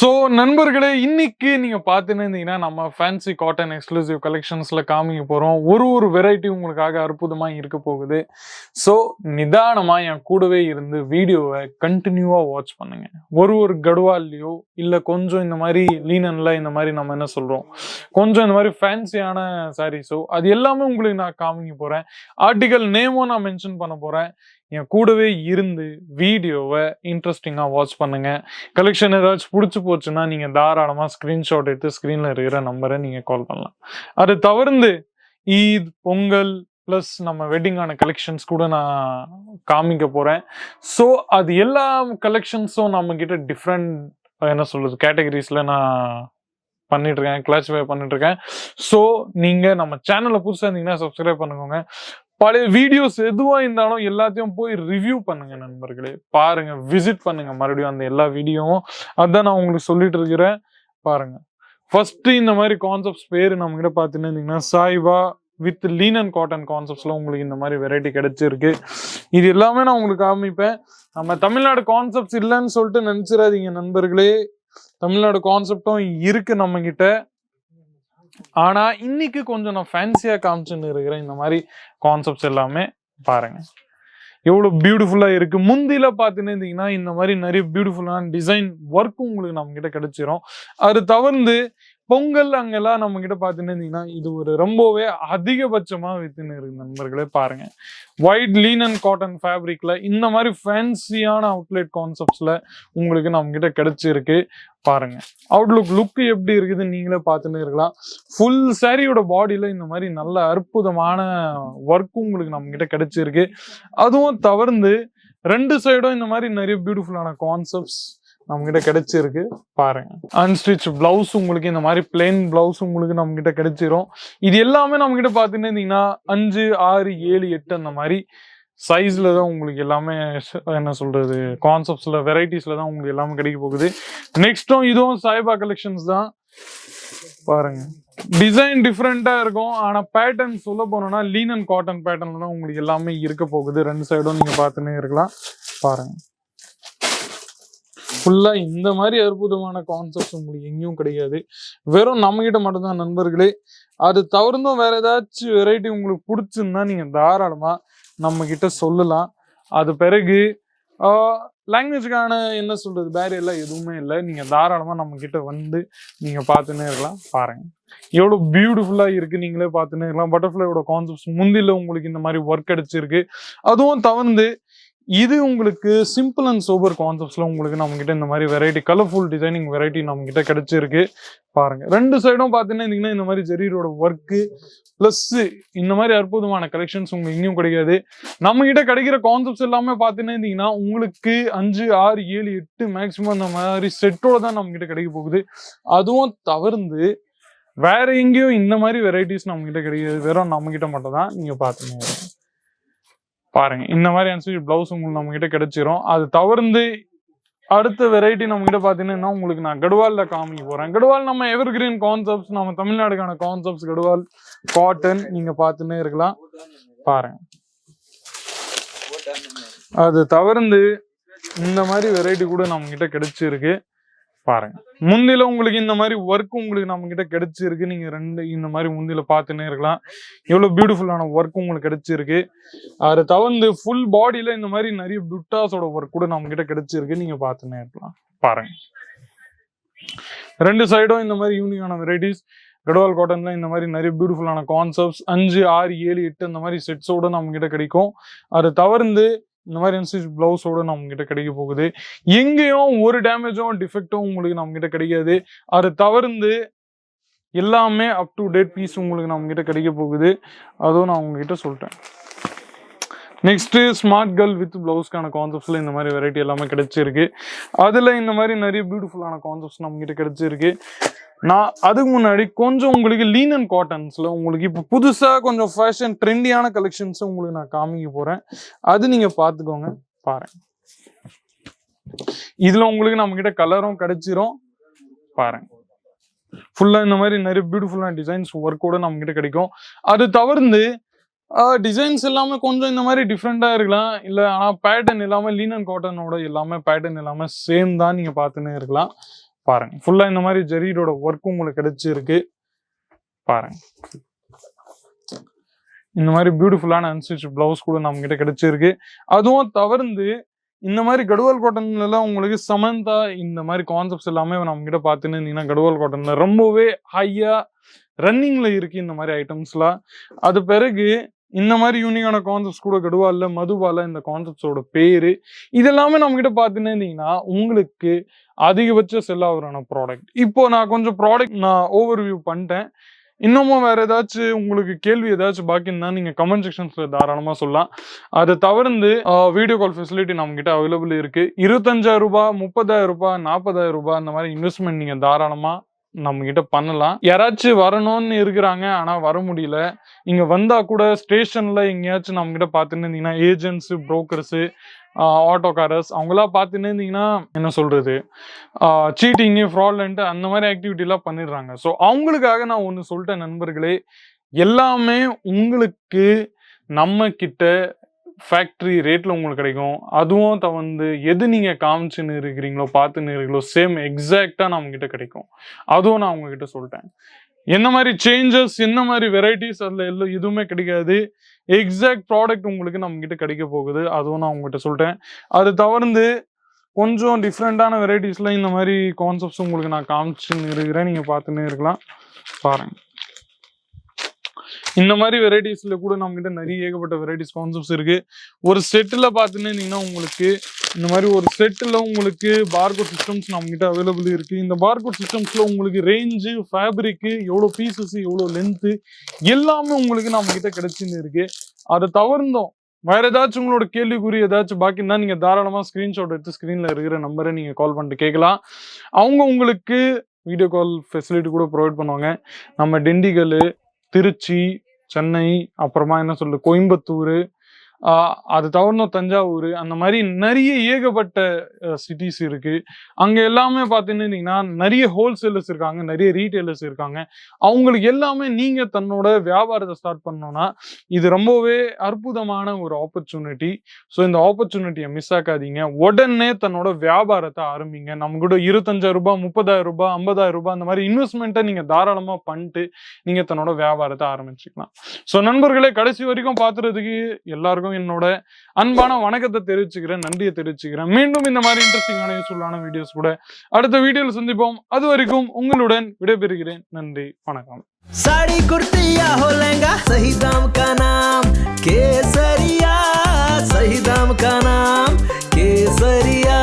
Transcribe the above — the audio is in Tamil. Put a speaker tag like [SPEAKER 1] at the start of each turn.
[SPEAKER 1] ஸோ நண்பர்களே இன்னைக்கு நீங்கள் பார்த்துன்னு இருந்தீங்கன்னா நம்ம ஃபேன்சி காட்டன் எக்ஸ்க்ளூசிவ் கலெக்ஷன்ஸில் காமிக்க போகிறோம் ஒரு ஒரு வெரைட்டி உங்களுக்காக அற்புதமாக இருக்க போகுது. ஸோ நிதானமாக என் கூடவே இருந்து வீடியோவை கண்டினியூவாக வாட்ச் பண்ணுங்கள் ஒரு ஒரு கடுவால்லையோ இல்லை கொஞ்சம் இந்த மாதிரி லீனனில் இந்த மாதிரி நம்ம என்ன சொல்கிறோம் கொஞ்சம் இந்த மாதிரி ஃபேன்சியான சாரீஸோ அது எல்லாமே உங்களுக்கு நான் காமிக்க போகிறேன் ஆர்டிகல் நேமும் நான் மென்ஷன் பண்ண போகிறேன் என் கூடவே இருந்து வீடியோவை இன்ட்ரெஸ்டிங்காக வாட்ச் பண்ணுங்கள் கலெக்ஷன் ஏதாச்சும் பிடிச்சி போச்சுன்னா நீங்கள் தாராளமாக ஸ்க்ரீன்ஷாட் எடுத்து ஸ்க்ரீனில் இருக்கிற நம்பரை நீங்கள் கால் பண்ணலாம். அது தவிர்த்து ஈத் பொங்கல் ப்ளஸ் நம்ம வெட்டிங்கான கலெக்ஷன்ஸ் கூட நான் காமிக்க போகிறேன் ஸோ அது எல்லா கலெக்ஷன்ஸும் நம்மக்கிட்ட டிஃப்ரெண்ட் என்ன சொல்கிறது கேட்டகரிஸில் நான் பண்ணிட்டு இருக்கேன் கிளாஸிஃபை பண்ணிட்டு இருக்கேன். ஸோ நீங்கள் நம்ம சேனலில் புதுசாக இருந்தீங்கன்னா சப்ஸ்கிரைப் பண்ணுங்க பழைய வீடியோஸ் எதுவாக இருந்தாலும் எல்லாத்தையும் போய் ரிவ்யூ பண்ணுங்க நண்பர்களே. பாருங்க விசிட் பண்ணுங்க மறுபடியும் அந்த எல்லா வீடியோவும் அதான் நான் உங்களுக்கு சொல்லிட்டு இருக்கிறேன். பாருங்க. ஃபர்ஸ்ட் இந்த மாதிரி கான்செப்ட்ஸ் பேர் நம்ம கிட்ட பார்த்துன்னு இருந்தீங்கன்னா சாய்பா வித் லீன் அண்ட் காட்டன் கான்செப்ட்ஸில் உங்களுக்கு இந்த மாதிரி வெரைட்டி கிடைச்சிருக்கு. இது எல்லாமே நான் உங்களுக்கு காமிப்பேன். நம்ம தமிழ்நாடு கான்செப்ட்ஸ் இல்லைன்னு சொல்லிட்டு நினச்சிடாதீங்க நண்பர்களே. தமிழ்நாடு கான்செப்டும் இருக்குது நம்மக்கிட்ட ஆனா இன்னைக்கு கொஞ்சம் நான் ஃபேன்சியா காமிச்சுன்னு இருக்கிறேன். இந்த மாதிரி கான்செப்ட்ஸ் எல்லாமே பாருங்க. எவ்வளவு பியூட்டிஃபுல்லா இருக்கு. முந்தில பார்த்துன்னு இருந்தீங்கன்னா இந்த மாதிரி நிறைய பியூட்டிஃபுல்லான டிசைன் ஒர்க்கும் உங்களுக்கு நம்ம கிட்ட கிடைச்சிரும். அது தவிர்த்து பொங்கல் அங்கெல்லாம் நம்ம கிட்ட பார்த்துன்னு இருந்தீங்கன்னா இது ஒரு ரொம்பவே அதிகபட்சமா வித்துன்னு இருக்கு நண்பர்களே பாருங்க. ஒயிட் லீன் அண்ட் காட்டன் ஃபேப்ரிக்ல இந்த மாதிரி ஃபேன்சியான அவுட்லெட் கான்செப்ட்ஸ்ல உங்களுக்கு நம்ம கிட்ட கிடைச்சிருக்கு பாருங்க. அவுட்லுக் லுக் எப்படி இருக்குதுன்னு நீங்களே பார்த்துன்னு இருக்கலாம். ஃபுல் சாரியோட பாடியில இந்த மாதிரி நல்ல அற்புதமான ஒர்க்கும் உங்களுக்கு நம்ம கிட்ட கிடைச்சிருக்கு. அதுவும் தவிர்த்து ரெண்டு சைடும் இந்த மாதிரி நிறைய பியூட்டிஃபுல்லான கான்செப்ட்ஸ் நம்மகிட்ட கிடைச்சிருக்கு. பாருங்க. அன்ஸ்டிச் பிளவுஸ் உங்களுக்கு இந்த மாதிரி பிளெயின் பிளவுஸ் உங்களுக்கு நம்ம கிட்ட கிடைச்சிரும். இது எல்லாமே நம்ம கிட்ட பார்த்துன்னு இருந்தீங்கன்னா அஞ்சு ஆறு ஏழு எட்டு அந்த மாதிரி சைஸ்ல தான் உங்களுக்கு எல்லாமே என்ன சொல்றது கான்செப்ட்ஸ்ல வெரைட்டிஸ்ல தான் உங்களுக்கு எல்லாமே கிடைக்க போகுது. நெக்ஸ்டும் இதுவும் சாய்பா கலெக்ஷன்ஸ் தான். பாருங்க. டிசைன் டிஃப்ரெண்டா இருக்கும். ஆனா பேட்டர்ன் சொல்ல போனோம்னா லீன் அண்ட் காட்டன் பேட்டர்ன்ல தான் உங்களுக்கு எல்லாமே இருக்க போகுது. ரெண்டு சைடும் நீங்க பார்த்துன்னே இருக்கலாம். பாருங்க. ஃபுல்லா இந்த மாதிரி அற்புதமான கான்செப்ட்ஸ் உங்களுக்கு எங்கேயும் கிடையாது வெறும் நம்ம கிட்ட மட்டும்தான் நண்பர்களே. அது தவிர்த்தும் வேற ஏதாச்சும் வெரைட்டி உங்களுக்கு பிடிச்சிருந்தா நீங்க தாராளமா நம்ம கிட்ட சொல்லலாம். அது பிறகு லாங்குவேஜ்க்கான என்ன சொல்றது? பேரியெல்லாம் எதுவுமே இல்லை. நீங்க தாராளமா நம்ம கிட்ட வந்து நீங்க பார்த்துன்னே இருக்கலாம். பாருங்க. எவ்வளோ பியூட்டிஃபுல்லாக இருக்கு நீங்களே பார்த்துன்னே இருக்கலாம். பட்டர்ஃப்ளையோட கான்செப்ட்ஸ் முந்தில உங்களுக்கு இந்த மாதிரி ஒர்க் அடிச்சிருக்கு அதுவும் தவிர்த்து இது உங்களுக்கு சிம்பிள் அண்ட் சோபர் கான்செப்ட்ஸில் உங்களுக்கு நம்ம கிட்ட இந்த மாதிரி வெரைட்டி கலர்ஃபுல் டிசைனிங் வெரைட்டி நம்ம கிட்ட கிடைச்சிருக்கு. பாருங்க. ரெண்டு சைடும் பார்த்தீங்கன்னா இந்த மாதிரி ஜெரீரோட ஒர்க்கு ப்ளஸ் இந்த மாதிரி அற்புதமான கலெக்ஷன்ஸ் உங்களுக்கு எங்கேயும் கிடைக்காது. நம்ம கிட்ட கிடைக்கிற கான்செப்ட்ஸ் எல்லாமே பார்த்தீங்கன்னா உங்களுக்கு அஞ்சு ஆறு ஏழு எட்டு மேக்ஸிமம் இந்த மாதிரி செட்டோட தான் நம்ம கிட்ட கிடைக்க போகுது. அதுவும் தவிர்த்து வேற எங்கேயும் இந்த மாதிரி வெரைட்டிஸ் நம்ம கிட்ட கிடைக்காது. வெறும் நம்ம கிட்ட மட்டும் தான் நீங்க பாத்துங்க பாருங்க. இந்த மாதிரி அனுசரிச்சு பிளவுஸ் உங்களுக்கு நம்ம கிட்ட கிடைச்சிரும். அது தவிர்த்து அடுத்த வெரைட்டி நம்ம கிட்ட பாத்தீங்கன்னா உங்களுக்கு நான் கடுவாலில் காமிக்க போறேன். கடுவால் நம்ம எவர் கிரீன் கான்செப்ட்ஸ் நம்ம தமிழ்நாடுக்கான கான்செப்ட்ஸ் கடுவால் காட்டன் நீங்க பார்த்துன்னே இருக்கலாம். பாருங்க. அது தவிர்த்து இந்த மாதிரி வெரைட்டி கூட நம்ம கிட்ட கிடைச்சிருக்கு. பாருங்க. முந்தில உங்களுக்கு இந்த மாதிரி ஒர்க் உங்களுக்கு நம்ம கிட்ட கிடைச்சிருக்கு. நீங்க ரெண்டு இந்த மாதிரி முந்தில பார்த்துன்னே இருக்கலாம். எவ்வளவு பியூட்டிஃபுல்லான ஒர்க் உங்களுக்கு கிடைச்சிருக்கு. அதை தவிர்த்து ஃபுல் பாடியில இந்த மாதிரி நிறைய புட்டாஸோட ஒர்க் கூட நம்ம கிட்ட கிடைச்சிருக்கு. நீங்க பார்த்துன்னே இருக்கலாம். பாருங்க. ரெண்டு சைடும் இந்த மாதிரி யூனிக்கான வெரைட்டிஸ் கடவால் காட்டன்ல இந்த மாதிரி நிறைய பியூட்டிஃபுல்லான கான்செப்ட்ஸ் அஞ்சு ஆறு ஏழு எட்டு அந்த மாதிரி செட்ஸோட நம்ம கிட்ட கிடைக்கும். அதை தவிர்த்து இந்த மாதிரி இன்ஸ்டிச் பிளவுஸோட நம்ம கிட்ட கிடைக்க போகுது. எங்கேயும் ஒரு டேமேஜும் டிஃபெக்டும் உங்களுக்கு நம்ம கிட்ட கிடைக்காது. அது தவிர்த்து எல்லாமே அப் டு டேட் பீஸ் உங்களுக்கு நம்ம கிட்ட கிடைக்க போகுது. அதுவும் நான் உங்ககிட்ட சொல்லிட்டேன் நெக்ஸ்ட்டு ஸ்மார்ட் கேர்ள் வித் பிளவுஸ்க்கான கான்செப்ட்ஸில் இந்த மாதிரி வெரைட்டி எல்லாமே கிடைச்சிருக்கு. அதில் இந்த மாதிரி நிறைய பியூட்டிஃபுல்லான கான்செப்ட்ஸ் நம்ம கிட்ட கிடைச்சிருக்கு. நான் அதுக்கு முன்னாடி கொஞ்சம் உங்களுக்கு லீன் அண்ட் காட்டன்ஸ்ல உங்களுக்கு இப்போ புதுசா கொஞ்சம் ஃபேஷன் ட்ரெண்டியான கலெக்ஷன்ஸும் உங்களுக்கு நான் காமிக்க போறேன். அது நீங்க பார்த்துக்கோங்க பாருங்க. இதுல உங்களுக்கு நம்ம கிட்ட கலரும் கிடைச்சிரும் பாருங்க. ஃபுல்லா இந்த மாதிரி நிறைய பியூட்டிஃபுல்லான டிசைன்ஸ் ஒர்க்கோட நம்ம கிட்ட கிடைக்கும். அது தவிர்த்து டிசைன்ஸ் எல்லாமே கொஞ்சம் இந்த மாதிரி டிஃப்ரெண்ட்டாக இருக்கலாம். இல்ல ஆனா பேட்டர்ன் எல்லாமே லீன் அண்ட் காட்டனோட எல்லாமே பேட்டர்ன் எல்லாமே சேம் தான் நீங்க பார்த்துன்னே இருக்கலாம். பாருங்க. ஃபுல்லா இந்த மாதிரி ஜெரீடோட ஒர்க் உங்களுக்கு கிடைச்சிருக்கு. பாருங்க. இந்த மாதிரி பியூட்டிஃபுல்லான அன்ஸ்டிச் பிளவுஸ் கூட நம்ம கிட்ட கிடைச்சிருக்கு. அதுவும் தவிர்த்து இந்த மாதிரி கடுவால் காட்டன்ல எல்லாம் உங்களுக்கு சமந்தா இந்த மாதிரி கான்செப்ட்ஸ் எல்லாமே நம்ம கிட்ட பார்த்துன்னு இருந்தீங்கன்னா கடுவால் காட்டன்ல ரொம்பவே ஹையா ரன்னிங்ல இருக்கு இந்த மாதிரி ஐட்டம்ஸ்லாம் அது பிறகு இந்த மாதிரி யூனிக்கான கான்செப்ட்ஸ் கூட கெடுவால மதுபால இந்த கான்செப்ட்ஸோட பேரு இதெல்லாமே நம்ம கிட்ட பார்த்துன்னு இருந்தீங்கன்னா உங்களுக்கு அதிகபட்ச செல்லாவரான ப்ராடக்ட் இப்போ நான் கொஞ்சம் ப்ராடக்ட் நான் ஓவர் வியூ பண்ணிட்டேன் இன்னமும் வேற ஏதாச்சும் உங்களுக்கு கேள்வி ஏதாச்சும் பாக்கி இருந்தா நீங்க கமெண்ட் செக்ஷன்ஸ்ல தாராளமா சொல்லலாம். அதை தவிர்த்து வீடியோ கால் ஃபெசிலிட்டி நம்ம கிட்ட அவைலபிள் இருக்கு. இருபத்தஞ்சாயிரம் ரூபாய் முப்பதாயிரம் ரூபாய் நாற்பதாயிரம் ரூபாய் அந்த மாதிரி இன்வெஸ்ட்மெண்ட் நீங்க தாராளமா நம்ம கிட்ட பண்ணலாம். யாராச்சும் வரணும்னு இருக்கிறாங்க ஆனா வர முடியல. இங்க வந்தா கூட ஸ்டேஷன்ல எங்கேயாச்சும் நம்ம கிட்ட பார்த்துன்னு இருந்தீங்கன்னா ஏஜென்ட்ஸ் புரோக்கர்ஸ் ஆட்டோகாரர்ஸ் அவங்களா பார்த்துன்னு இருந்தீங்கன்னா என்ன சொல்றது? சீட்டிங்கு ஃப்ராட்லண்ட்டு அந்த மாதிரி ஆக்டிவிட்டிலாம் பண்ணிடுறாங்க. ஸோ அவங்களுக்காக நான் ஒன்று சொல்லிட்டேன் நண்பர்களே. எல்லாமே உங்களுக்கு நம்ம கிட்ட ஃபேக்ட்ரி ரேட்டில் உங்களுக்கு கிடைக்கும். அதுவும் தவிர்த்து எது நீங்கள் காமிச்சுன்னு இருக்கிறீங்களோ பார்த்துன்னு இருக்கிறீங்களோ சேம் எக்ஸாக்டாக நான் உங்ககிட்ட கிடைக்கும். அதுவும் நான் உங்ககிட்ட சொல்லிட்டேன் என்ன மாதிரி சேஞ்சஸ் என்ன மாதிரி வெரைட்டிஸ் அதில் எல்லாம் எதுவுமே கிடைக்காது. எக்ஸாக்ட் ப்ராடக்ட் உங்களுக்கு நம்ம கிட்ட கிடைக்க போகுது. அதுவும் நான் உங்ககிட்ட சொல்லிட்டேன் அது தவிர்த்து கொஞ்சம் டிஃப்ரெண்ட்டான வெரைட்டிஸில் இந்த மாதிரி கான்செப்ட்ஸ் உங்களுக்கு நான் காமிச்சுன்னு இருக்கிறேன் நீங்கள் பார்த்துன்னே இருக்கலாம் பாருங்க. இந்த மாதிரி வெரைட்டிஸ்ல கூட நம்ம கிட்ட நிறைய ஏகப்பட்ட வெரைட்டிஸ் கான்செப்ட்ஸ் இருக்கு. ஒரு செட்டில் பார்த்துன்னு உங்களுக்கு இந்த மாதிரி ஒரு செட்டில் உங்களுக்கு பார்கோட் சிஸ்டம்ஸ் நம்ம கிட்ட அவைலபிள் இருக்கு. இந்த பார்கோட் சிஸ்டம்ஸ்ல உங்களுக்கு ரேஞ்சு ஃபேப்ரிக்கு எவ்வளோ பீசஸ் எவ்வளோ லென்த்து எல்லாமே உங்களுக்கு நம்ம கிட்ட கிடைச்சின்னு இருக்கு. அதை தவிர்த்தோம் வேற ஏதாச்சும் உங்களோட கேள்விக்குறி ஏதாச்சும் பாக்கி இருந்தா நீங்க தாராளமா ஸ்கிரீன்ஷாட் எடுத்து ஸ்கிரீன்ல இருக்கிற நம்பரை நீங்க கால் பண்ணிட்டு கேட்கலாம். அவங்க உங்களுக்கு வீடியோ கால் ஃபெசிலிட்டி கூட ப்ரொவைட் பண்ணுவாங்க. நம்ம டெண்டிகல் திருச்சி சென்னை அப்புறமா என்ன சொல்றது கோயம்புத்தூர் அது தவிர்த்தும் தஞ்சாவூர் அந்த மாதிரி நிறைய ஏகப்பட்ட சிட்டிஸ் இருக்கு. அங்க எல்லாமே பார்த்துன்னு நிறைய ஹோல்சேலர்ஸ் இருக்காங்க நிறைய ரீட்டைலர்ஸ் இருக்காங்க. அவங்களுக்கு எல்லாமே நீங்க தன்னோட வியாபாரத்தை ஸ்டார்ட் பண்ணோம்னா இது ரொம்பவே அற்புதமான ஒரு ஆப்பர்ச்சுனிட்டி ஸோ இந்த ஆப்பர்ச்சுனிட்டியை மிஸ் ஆக்காதீங்க. உடனே தன்னோட வியாபாரத்தை ஆரம்பிங்க. நம்ம கூட இருபத்தஞ்சாயிரம் ரூபாய் முப்பதாயிரம் ரூபாய் ஐம்பதாயிரம் ரூபாய் அந்த மாதிரி இன்வெஸ்ட்மெண்ட்டை நீங்க தாராளமா பண்ணிட்டு நீங்க தன்னோட வியாபாரத்தை ஆரம்பிச்சுக்கலாம். ஸோ நண்பர்களே கடைசி வரைக்கும் பார்த்துறதுக்கு எல்லாருக்கும் என்னோட அன்பான வணக்கத்தை தெரிவிச்சுக்கிறேன் நன்றியை தெரிவிச்சுக்கிறேன் மீண்டும் இந்த மாதிரி இன்ட்ரெஸ்டிங்கான யூஸ்ஃபுல்லான வீடியோஸ் கூட அடுத்த வீடியோவில் சந்திப்போம் அது வரைக்கும் உங்களுடன் விடைபெறுகிறேன் நன்றி வணக்கம்
[SPEAKER 2] साड़ी कुर्ती या हो लहंगा सही दाम का नाम केसरिया सही दाम का नाम केसरिया